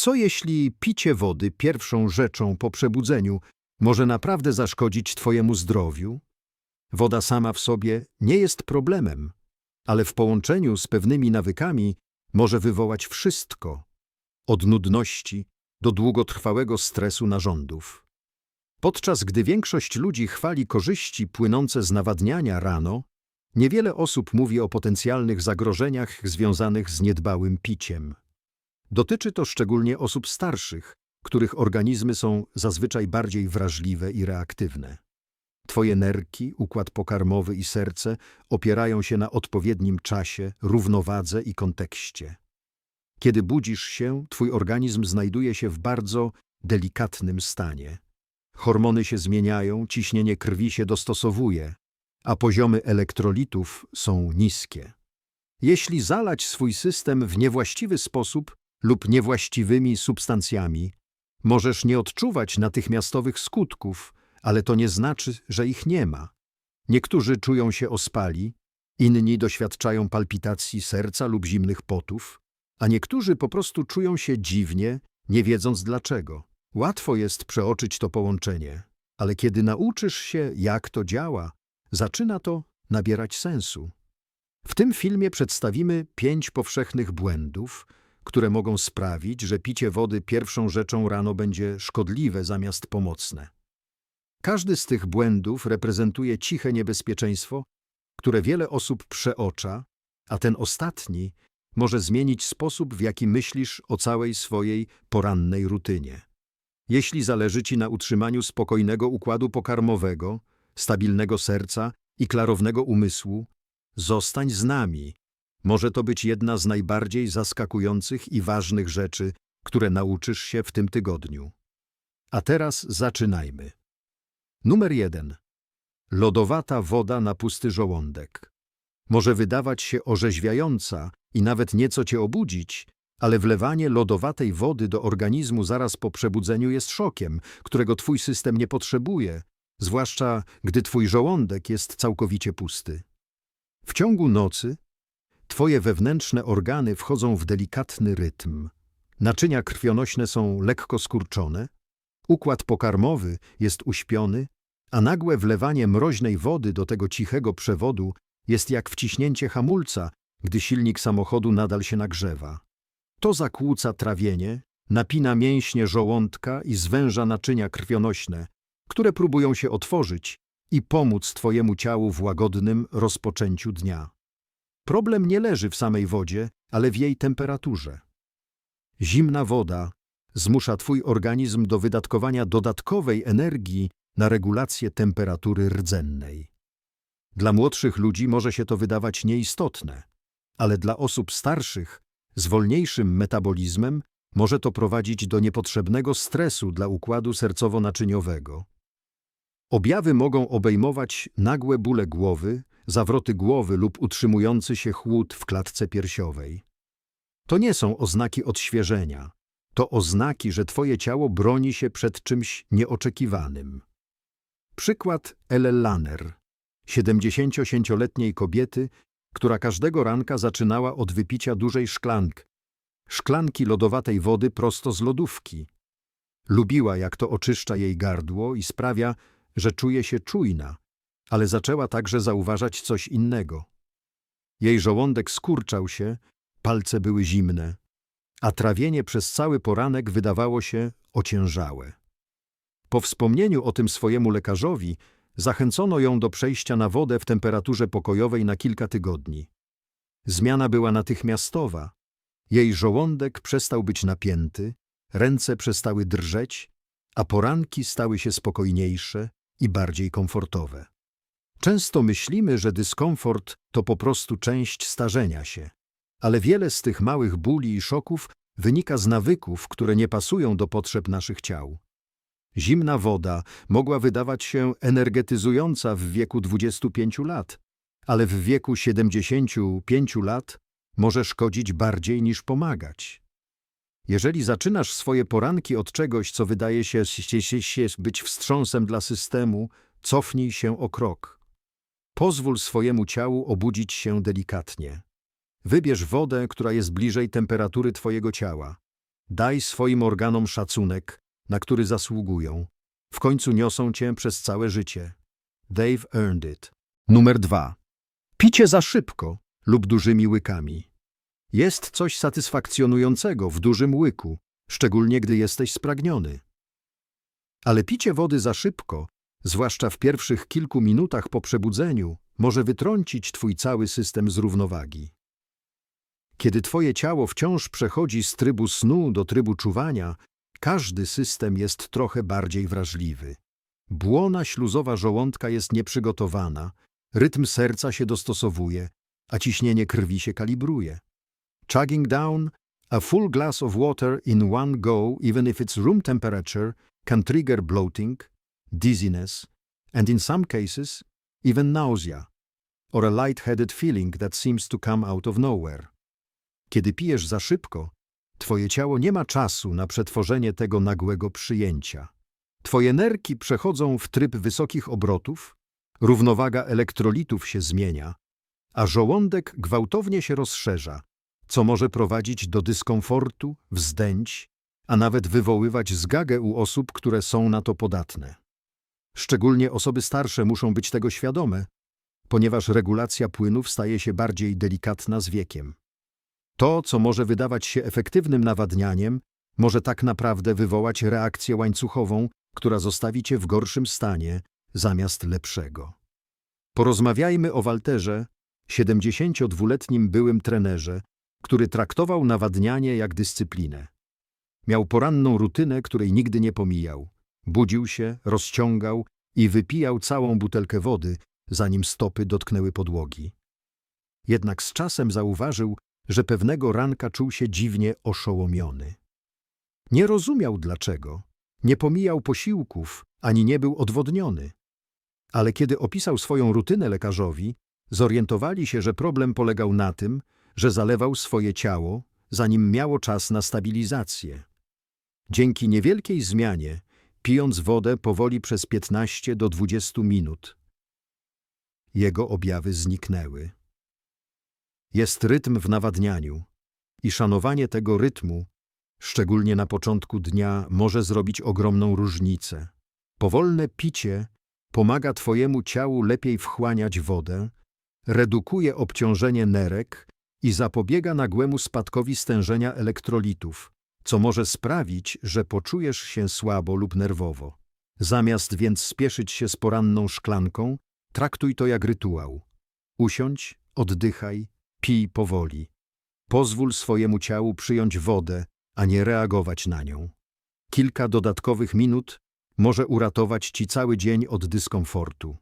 Co jeśli picie wody pierwszą rzeczą po przebudzeniu może naprawdę zaszkodzić Twojemu zdrowiu? Woda sama w sobie nie jest problemem, ale w połączeniu z pewnymi nawykami może wywołać wszystko, od nudności do długotrwałego stresu narządów. Podczas gdy większość ludzi chwali korzyści płynące z nawadniania rano, niewiele osób mówi o potencjalnych zagrożeniach związanych z niedbałym piciem. Dotyczy to szczególnie osób starszych, których organizmy są zazwyczaj bardziej wrażliwe i reaktywne. Twoje nerki, układ pokarmowy i serce opierają się na odpowiednim czasie, równowadze i kontekście. Kiedy budzisz się, twój organizm znajduje się w bardzo delikatnym stanie. Hormony się zmieniają, ciśnienie krwi się dostosowuje, a poziomy elektrolitów są niskie. Jeśli zalać swój system w niewłaściwy sposób lub niewłaściwymi substancjami, możesz nie odczuwać natychmiastowych skutków, ale to nie znaczy, że ich nie ma. Niektórzy czują się ospali, inni doświadczają palpitacji serca lub zimnych potów, a niektórzy po prostu czują się dziwnie, nie wiedząc dlaczego. Łatwo jest przeoczyć to połączenie, ale kiedy nauczysz się, jak to działa, zaczyna to nabierać sensu. W tym filmie przedstawimy pięć powszechnych błędów, które mogą sprawić, że picie wody pierwszą rzeczą rano będzie szkodliwe zamiast pomocne. Każdy z tych błędów reprezentuje ciche niebezpieczeństwo, które wiele osób przeocza, a ten ostatni może zmienić sposób, w jaki myślisz o całej swojej porannej rutynie. Jeśli zależy Ci na utrzymaniu spokojnego układu pokarmowego, stabilnego serca i klarownego umysłu, zostań z nami. Może to być jedna z najbardziej zaskakujących i ważnych rzeczy, które nauczysz się w tym tygodniu. A teraz zaczynajmy. Numer jeden. Lodowata woda na pusty żołądek. Może wydawać się orzeźwiająca i nawet nieco cię obudzić, ale wlewanie lodowatej wody do organizmu zaraz po przebudzeniu jest szokiem, którego twój system nie potrzebuje, zwłaszcza gdy twój żołądek jest całkowicie pusty. W ciągu nocy twoje wewnętrzne organy wchodzą w delikatny rytm. Naczynia krwionośne są lekko skurczone, układ pokarmowy jest uśpiony, a nagłe wlewanie mroźnej wody do tego cichego przewodu jest jak wciśnięcie hamulca, gdy silnik samochodu nadal się nagrzewa. To zakłóca trawienie, napina mięśnie żołądka i zwęża naczynia krwionośne, które próbują się otworzyć i pomóc Twojemu ciału w łagodnym rozpoczęciu dnia. Problem nie leży w samej wodzie, ale w jej temperaturze. Zimna woda zmusza Twój organizm do wydatkowania dodatkowej energii na regulację temperatury rdzennej. Dla młodszych ludzi może się to wydawać nieistotne, ale dla osób starszych z wolniejszym metabolizmem może to prowadzić do niepotrzebnego stresu dla układu sercowo-naczyniowego. Objawy mogą obejmować nagłe bóle głowy, zawroty głowy lub utrzymujący się chłód w klatce piersiowej. To nie są oznaki odświeżenia. To oznaki, że Twoje ciało broni się przed czymś nieoczekiwanym. Przykład Elle Lanner, 78-letniej kobiety, która każdego ranka zaczynała od wypicia dużej szklanki, szklanki lodowatej wody prosto z lodówki. Lubiła, jak to oczyszcza jej gardło i sprawia, że czuje się czujna, ale zaczęła także zauważać coś innego. Jej żołądek skurczał się, palce były zimne, a trawienie przez cały poranek wydawało się ociężałe. Po wspomnieniu o tym swojemu lekarzowi, zachęcono ją do przejścia na wodę w temperaturze pokojowej na kilka tygodni. Zmiana była natychmiastowa. Jej żołądek przestał być napięty, ręce przestały drżeć, a poranki stały się spokojniejsze i bardziej komfortowe. Często myślimy, że dyskomfort to po prostu część starzenia się, ale wiele z tych małych bóli i szoków wynika z nawyków, które nie pasują do potrzeb naszych ciał. Zimna woda mogła wydawać się energetyzująca w wieku 25 lat, ale w wieku 75 lat może szkodzić bardziej niż pomagać. Jeżeli zaczynasz swoje poranki od czegoś, co wydaje się być wstrząsem dla systemu, cofnij się o krok. Pozwól swojemu ciału obudzić się delikatnie. Wybierz wodę, która jest bliżej temperatury Twojego ciała. Daj swoim organom szacunek, na który zasługują. W końcu niosą cię przez całe życie. They've earned it. Numer dwa. Picie za szybko lub dużymi łykami. Jest coś satysfakcjonującego w dużym łyku, szczególnie gdy jesteś spragniony. Ale picie wody za szybko, zwłaszcza w pierwszych kilku minutach po przebudzeniu, może wytrącić twój cały system z równowagi. Kiedy twoje ciało wciąż przechodzi z trybu snu do trybu czuwania, każdy system jest trochę bardziej wrażliwy. Błona śluzowa żołądka jest nieprzygotowana, rytm serca się dostosowuje, a ciśnienie krwi się kalibruje. Chugging down a full glass of water in one go, even if it's room temperature, can trigger bloating, dizziness, and in some cases, even nausea, or a light-headed feeling that seems to come out of nowhere. Kiedy pijesz za szybko, twoje ciało nie ma czasu na przetworzenie tego nagłego przyjęcia. Twoje nerki przechodzą w tryb wysokich obrotów, równowaga elektrolitów się zmienia, a żołądek gwałtownie się rozszerza, co może prowadzić do dyskomfortu, wzdęć, a nawet wywoływać zgagę u osób, które są na to podatne. Szczególnie osoby starsze muszą być tego świadome, ponieważ regulacja płynów staje się bardziej delikatna z wiekiem. To, co może wydawać się efektywnym nawadnianiem, może tak naprawdę wywołać reakcję łańcuchową, która zostawi cię w gorszym stanie zamiast lepszego. Porozmawiajmy o Walterze, 72-letnim byłym trenerze, który traktował nawadnianie jak dyscyplinę. Miał poranną rutynę, której nigdy nie pomijał. Budził się, rozciągał i wypijał całą butelkę wody, zanim stopy dotknęły podłogi. Jednak z czasem zauważył, że pewnego ranka czuł się dziwnie oszołomiony. Nie rozumiał dlaczego, nie pomijał posiłków, ani nie był odwodniony. Ale kiedy opisał swoją rutynę lekarzowi, zorientowali się, że problem polegał na tym, że zalewał swoje ciało, zanim miało czas na stabilizację. Dzięki niewielkiej zmianie, pijąc wodę powoli przez 15 do 20 minut, jego objawy zniknęły. Jest rytm w nawadnianiu i szanowanie tego rytmu, szczególnie na początku dnia, może zrobić ogromną różnicę. Powolne picie pomaga Twojemu ciału lepiej wchłaniać wodę, redukuje obciążenie nerek i zapobiega nagłemu spadkowi stężenia elektrolitów, co może sprawić, że poczujesz się słabo lub nerwowo. Zamiast więc spieszyć się z poranną szklanką, traktuj to jak rytuał. Usiądź, oddychaj, pij powoli. Pozwól swojemu ciału przyjąć wodę, a nie reagować na nią. Kilka dodatkowych minut może uratować ci cały dzień od dyskomfortu.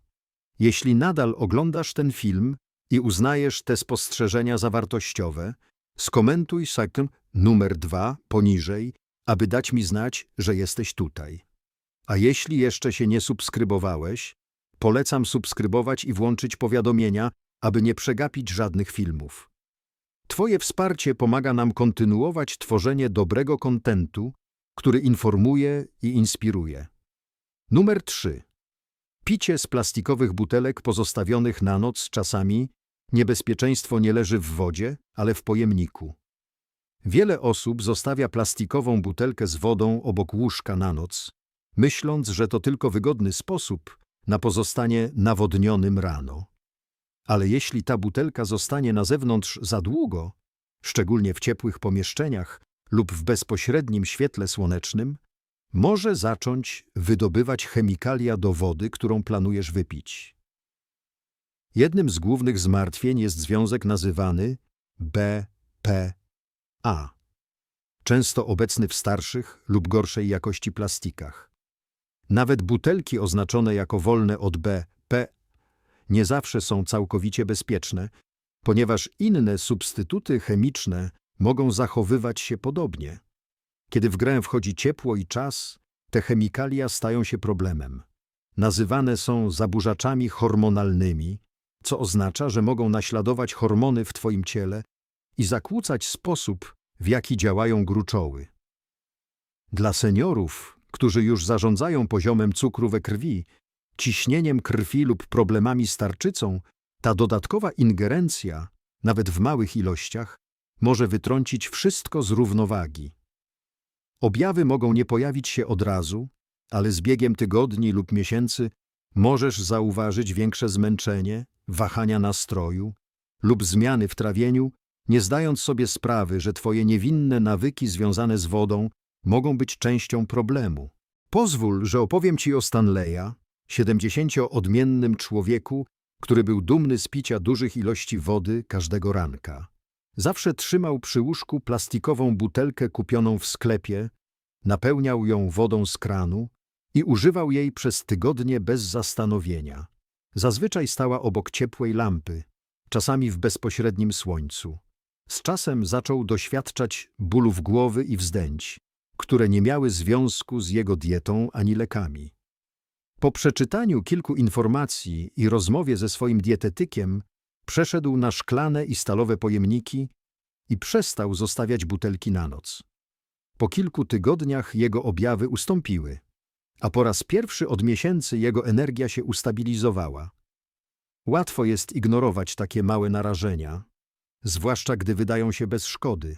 Jeśli nadal oglądasz ten film i uznajesz te spostrzeżenia za wartościowe, skomentuj sektem numer dwa poniżej, aby dać mi znać, że jesteś tutaj. A jeśli jeszcze się nie subskrybowałeś, polecam subskrybować i włączyć powiadomienia, aby nie przegapić żadnych filmów. Twoje wsparcie pomaga nam kontynuować tworzenie dobrego kontentu, który informuje i inspiruje. Numer 3. Picie z plastikowych butelek pozostawionych na noc czasami niebezpieczeństwo nie leży w wodzie, ale w pojemniku. Wiele osób zostawia plastikową butelkę z wodą obok łóżka na noc, myśląc, że to tylko wygodny sposób na pozostanie nawodnionym rano. Ale jeśli ta butelka zostanie na zewnątrz za długo, szczególnie w ciepłych pomieszczeniach lub w bezpośrednim świetle słonecznym, może zacząć wydobywać chemikalia do wody, którą planujesz wypić. Jednym z głównych zmartwień jest związek nazywany BPA, często obecny w starszych lub gorszej jakości plastikach. Nawet butelki oznaczone jako wolne od BP nie zawsze są całkowicie bezpieczne, ponieważ inne substytuty chemiczne mogą zachowywać się podobnie. Kiedy w grę wchodzi ciepło i czas, te chemikalia stają się problemem. Nazywane są zaburzaczami hormonalnymi, co oznacza, że mogą naśladować hormony w Twoim ciele i zakłócać sposób, w jaki działają gruczoły. Dla seniorów, którzy już zarządzają poziomem cukru we krwi, ciśnieniem krwi lub problemami z tarczycą, ta dodatkowa ingerencja, nawet w małych ilościach, może wytrącić wszystko z równowagi. Objawy mogą nie pojawić się od razu, ale z biegiem tygodni lub miesięcy możesz zauważyć większe zmęczenie, wahania nastroju lub zmiany w trawieniu, nie zdając sobie sprawy, że twoje niewinne nawyki związane z wodą mogą być częścią problemu. Pozwól, że opowiem ci o Stanleya, 70-odmiennym człowieku, który był dumny z picia dużych ilości wody każdego ranka. Zawsze trzymał przy łóżku plastikową butelkę kupioną w sklepie, napełniał ją wodą z kranu i używał jej przez tygodnie bez zastanowienia. Zazwyczaj stała obok ciepłej lampy, czasami w bezpośrednim słońcu. Z czasem zaczął doświadczać bólów głowy i wzdęć, które nie miały związku z jego dietą ani lekami. Po przeczytaniu kilku informacji i rozmowie ze swoim dietetykiem, przeszedł na szklane i stalowe pojemniki i przestał zostawiać butelki na noc. Po kilku tygodniach jego objawy ustąpiły, a po raz pierwszy od miesięcy jego energia się ustabilizowała. Łatwo jest ignorować takie małe narażenia, zwłaszcza gdy wydają się bez szkody.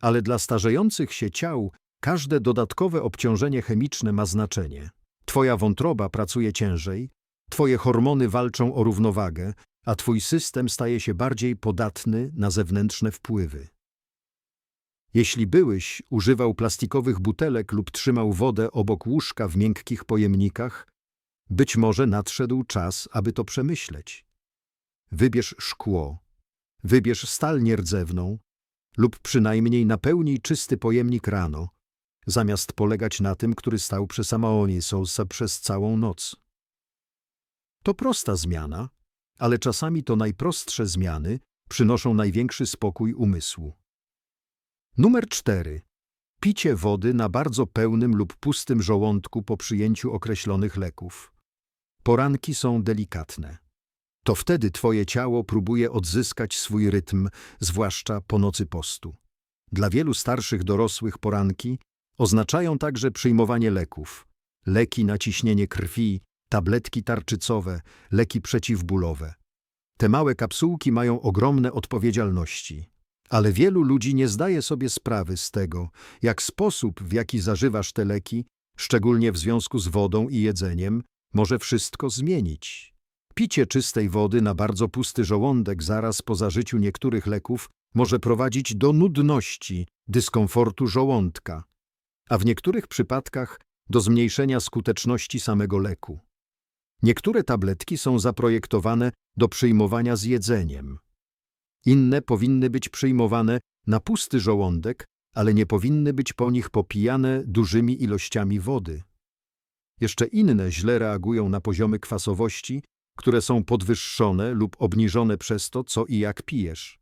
Ale dla starzejących się ciał każde dodatkowe obciążenie chemiczne ma znaczenie. Twoja wątroba pracuje ciężej, twoje hormony walczą o równowagę, a twój system staje się bardziej podatny na zewnętrzne wpływy. Jeśli byłeś używał plastikowych butelek lub trzymał wodę obok łóżka w miękkich pojemnikach, być może nadszedł czas, aby to przemyśleć. Wybierz szkło, wybierz stal nierdzewną lub przynajmniej napełnij czysty pojemnik rano, zamiast polegać na tym, który stał przy Samaonie Sousa przez całą noc. To prosta zmiana, ale czasami to najprostsze zmiany przynoszą największy spokój umysłu. Numer 4. Picie wody na bardzo pełnym lub pustym żołądku po przyjęciu określonych leków. Poranki są delikatne. To wtedy twoje ciało próbuje odzyskać swój rytm, zwłaszcza po nocy postu. Dla wielu starszych dorosłych poranki oznaczają także przyjmowanie leków. Leki na ciśnienie krwi, tabletki tarczycowe, leki przeciwbólowe. Te małe kapsułki mają ogromne odpowiedzialności. Ale wielu ludzi nie zdaje sobie sprawy z tego, jak sposób, w jaki zażywasz te leki, szczególnie w związku z wodą i jedzeniem, może wszystko zmienić. Picie czystej wody na bardzo pusty żołądek zaraz po zażyciu niektórych leków może prowadzić do nudności, dyskomfortu żołądka, a w niektórych przypadkach do zmniejszenia skuteczności samego leku. Niektóre tabletki są zaprojektowane do przyjmowania z jedzeniem. Inne powinny być przyjmowane na pusty żołądek, ale nie powinny być po nich popijane dużymi ilościami wody. Jeszcze inne źle reagują na poziomy kwasowości, które są podwyższone lub obniżone przez to, co i jak pijesz.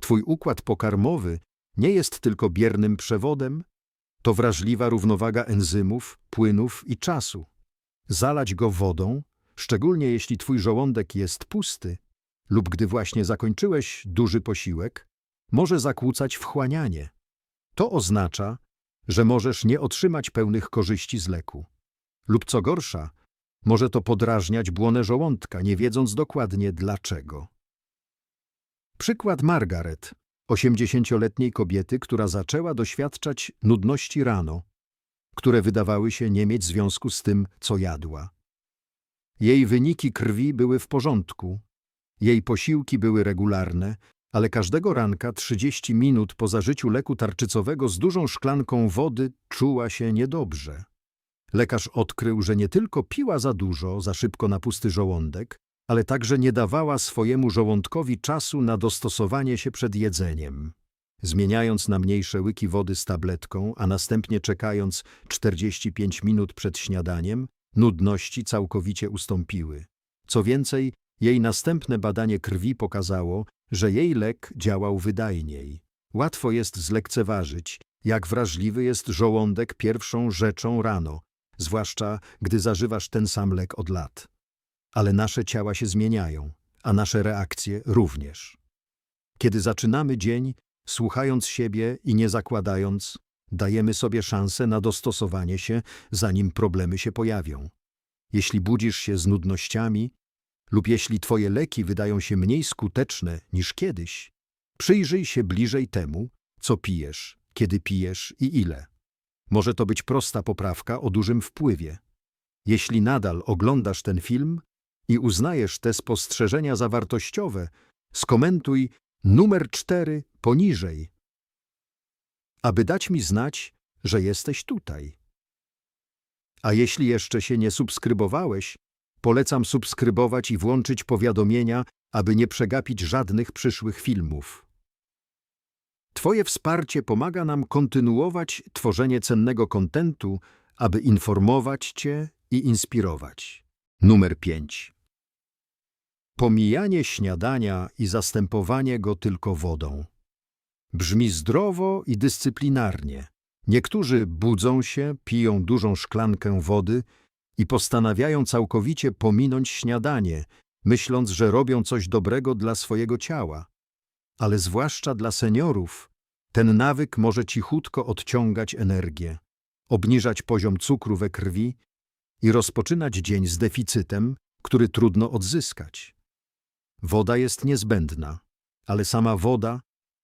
Twój układ pokarmowy nie jest tylko biernym przewodem, to wrażliwa równowaga enzymów, płynów i czasu. Zalać go wodą, szczególnie jeśli twój żołądek jest pusty, lub gdy właśnie zakończyłeś duży posiłek, może zakłócać wchłanianie. To oznacza, że możesz nie otrzymać pełnych korzyści z leku. Lub co gorsza, może to podrażniać błonę żołądka, nie wiedząc dokładnie dlaczego. Przykład Margaret, 80-letniej kobiety, która zaczęła doświadczać nudności rano, które wydawały się nie mieć związku z tym, co jadła. Jej wyniki krwi były w porządku, jej posiłki były regularne, ale każdego ranka 30 minut po zażyciu leku tarczycowego z dużą szklanką wody czuła się niedobrze. Lekarz odkrył, że nie tylko piła za dużo, za szybko na pusty żołądek, ale także nie dawała swojemu żołądkowi czasu na dostosowanie się przed jedzeniem. Zmieniając na mniejsze łyki wody z tabletką, a następnie czekając 45 minut przed śniadaniem, nudności całkowicie ustąpiły. Co więcej, jej następne badanie krwi pokazało, że jej lek działał wydajniej. Łatwo jest zlekceważyć, jak wrażliwy jest żołądek pierwszą rzeczą rano, zwłaszcza gdy zażywasz ten sam lek od lat. Ale nasze ciała się zmieniają, a nasze reakcje również. Kiedy zaczynamy dzień, słuchając siebie i nie zakładając, dajemy sobie szansę na dostosowanie się, zanim problemy się pojawią. Jeśli budzisz się z nudnościami, lub jeśli Twoje leki wydają się mniej skuteczne niż kiedyś, przyjrzyj się bliżej temu, co pijesz, kiedy pijesz i ile. Może to być prosta poprawka o dużym wpływie. Jeśli nadal oglądasz ten film i uznajesz te spostrzeżenia za wartościowe, skomentuj numer 4 poniżej, aby dać mi znać, że jesteś tutaj. A jeśli jeszcze się nie subskrybowałeś, polecam subskrybować i włączyć powiadomienia, aby nie przegapić żadnych przyszłych filmów. Twoje wsparcie pomaga nam kontynuować tworzenie cennego kontentu, aby informować Cię i inspirować. Numer 5. Pomijanie śniadania i zastępowanie go tylko wodą. Brzmi zdrowo i dyscyplinarnie. Niektórzy budzą się, piją dużą szklankę wody i postanawiają całkowicie pominąć śniadanie, myśląc, że robią coś dobrego dla swojego ciała. Ale zwłaszcza dla seniorów, ten nawyk może cichutko odciągać energię, obniżać poziom cukru we krwi i rozpoczynać dzień z deficytem, który trudno odzyskać. Woda jest niezbędna, ale sama woda,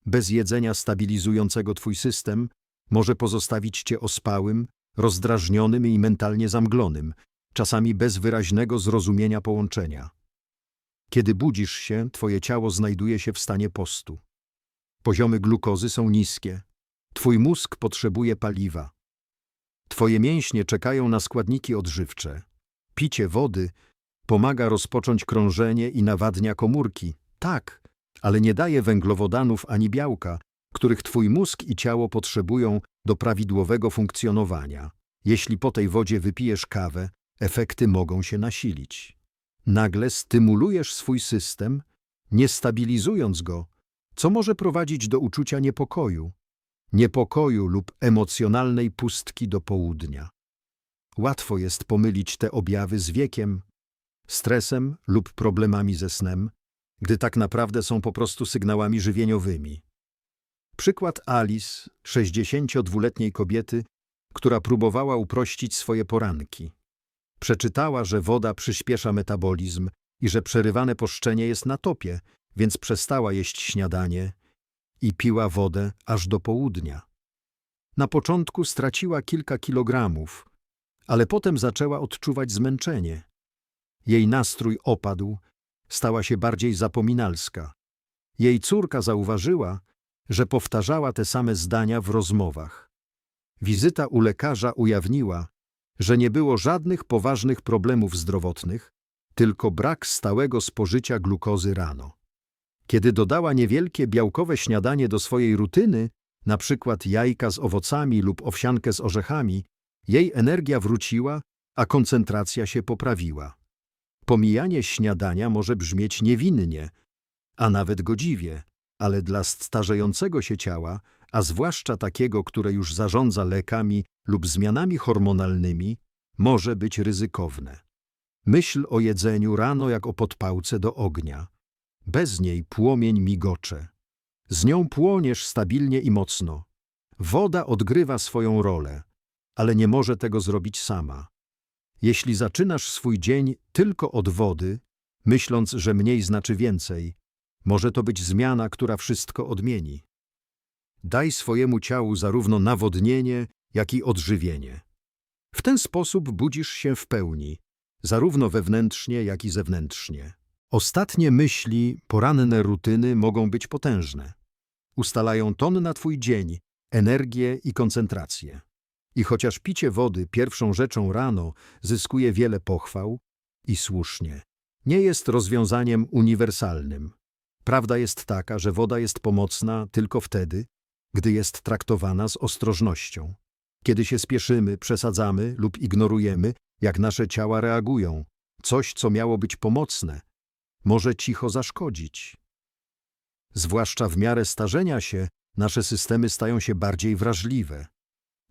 bez jedzenia stabilizującego twój system, może pozostawić cię ospałym, rozdrażnionym i mentalnie zamglonym, czasami bez wyraźnego zrozumienia połączenia. Kiedy budzisz się, twoje ciało znajduje się w stanie postu. Poziomy glukozy są niskie. Twój mózg potrzebuje paliwa. Twoje mięśnie czekają na składniki odżywcze. Picie wody pomaga rozpocząć krążenie i nawadnia komórki. Tak, ale nie daje węglowodanów ani białka, których twój mózg i ciało potrzebują do prawidłowego funkcjonowania. Jeśli po tej wodzie wypijesz kawę, efekty mogą się nasilić. Nagle stymulujesz swój system, nie stabilizując go, co może prowadzić do uczucia niepokoju, niepokoju lub emocjonalnej pustki do południa. Łatwo jest pomylić te objawy z wiekiem, stresem lub problemami ze snem, gdy tak naprawdę są po prostu sygnałami żywieniowymi. Przykład Alice, 62-letniej kobiety, która próbowała uprościć swoje poranki. Przeczytała, że woda przyspiesza metabolizm i że przerywane poszczenie jest na topie, więc przestała jeść śniadanie i piła wodę aż do południa. Na początku straciła kilka kilogramów, ale potem zaczęła odczuwać zmęczenie. Jej nastrój opadł, stała się bardziej zapominalska. Jej córka zauważyła, że powtarzała te same zdania w rozmowach. Wizyta u lekarza ujawniła, że nie było żadnych poważnych problemów zdrowotnych, tylko brak stałego spożycia glukozy rano. Kiedy dodała niewielkie białkowe śniadanie do swojej rutyny, na przykład jajka z owocami lub owsiankę z orzechami, jej energia wróciła, a koncentracja się poprawiła. Pomijanie śniadania może brzmieć niewinnie, a nawet godziwie, ale dla starzejącego się ciała, a zwłaszcza takiego, które już zarządza lekami lub zmianami hormonalnymi, może być ryzykowne. Myśl o jedzeniu rano jak o podpałce do ognia. Bez niej płomień migocze. Z nią płoniesz stabilnie i mocno. Woda odgrywa swoją rolę, ale nie może tego zrobić sama. Jeśli zaczynasz swój dzień tylko od wody, myśląc, że mniej znaczy więcej, może to być zmiana, która wszystko odmieni. Daj swojemu ciału zarówno nawodnienie, jak i odżywienie. W ten sposób budzisz się w pełni, zarówno wewnętrznie, jak i zewnętrznie. Ostatnie myśli, poranne rutyny mogą być potężne. Ustalają ton na twój dzień, energię i koncentrację. I chociaż picie wody pierwszą rzeczą rano zyskuje wiele pochwał, i słusznie, nie jest rozwiązaniem uniwersalnym. Prawda jest taka, że woda jest pomocna tylko wtedy, gdy jest traktowana z ostrożnością. Kiedy się spieszymy, przesadzamy lub ignorujemy, jak nasze ciała reagują, coś, co miało być pomocne, może cicho zaszkodzić. Zwłaszcza w miarę starzenia się, nasze systemy stają się bardziej wrażliwe.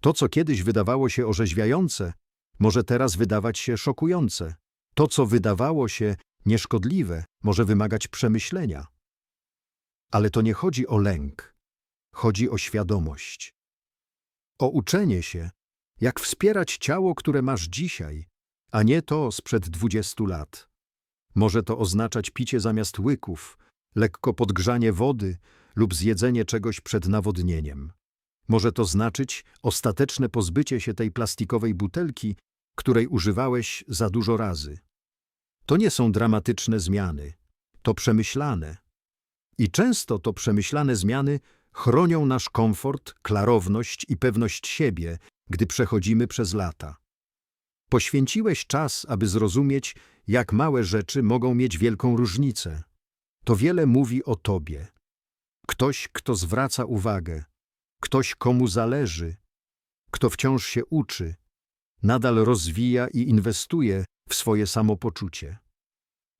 To, co kiedyś wydawało się orzeźwiające, może teraz wydawać się szokujące. To, co wydawało się nieszkodliwe, może wymagać przemyślenia. Ale to nie chodzi o lęk, chodzi o świadomość. O uczenie się, jak wspierać ciało, które masz dzisiaj, a nie to sprzed dwudziestu lat. Może to oznaczać picie zamiast łyków, lekko podgrzanie wody lub zjedzenie czegoś przed nawodnieniem. Może to znaczyć ostateczne pozbycie się tej plastikowej butelki, której używałeś za dużo razy. To nie są dramatyczne zmiany, to przemyślane. I często to przemyślane zmiany chronią nasz komfort, klarowność i pewność siebie, gdy przechodzimy przez lata. Poświęciłeś czas, aby zrozumieć, jak małe rzeczy mogą mieć wielką różnicę. To wiele mówi o tobie. Ktoś, kto zwraca uwagę, ktoś, komu zależy, kto wciąż się uczy, nadal rozwija i inwestuje w swoje samopoczucie.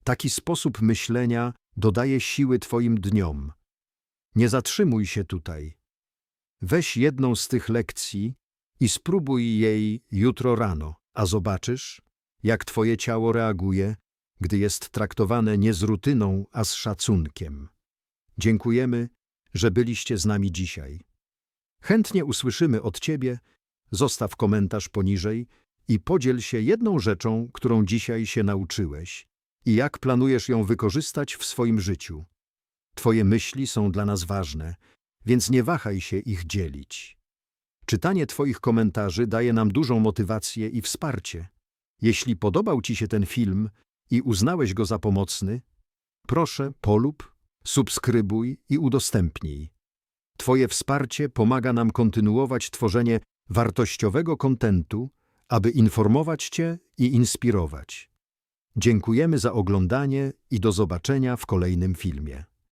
Taki sposób myślenia dodaje siły Twoim dniom. Nie zatrzymuj się tutaj. Weź jedną z tych lekcji i spróbuj jej jutro rano, a zobaczysz, jak Twoje ciało reaguje, gdy jest traktowane nie z rutyną, a z szacunkiem. Dziękujemy, że byliście z nami dzisiaj. Chętnie usłyszymy od Ciebie, zostaw komentarz poniżej i podziel się jedną rzeczą, którą dzisiaj się nauczyłeś i jak planujesz ją wykorzystać w swoim życiu. Twoje myśli są dla nas ważne, więc nie wahaj się ich dzielić. Czytanie Twoich komentarzy daje nam dużą motywację i wsparcie. Jeśli podobał Ci się ten film i uznałeś go za pomocny, proszę polub, subskrybuj i udostępnij. Twoje wsparcie pomaga nam kontynuować tworzenie wartościowego kontentu, aby informować Cię i inspirować. Dziękujemy za oglądanie i do zobaczenia w kolejnym filmie.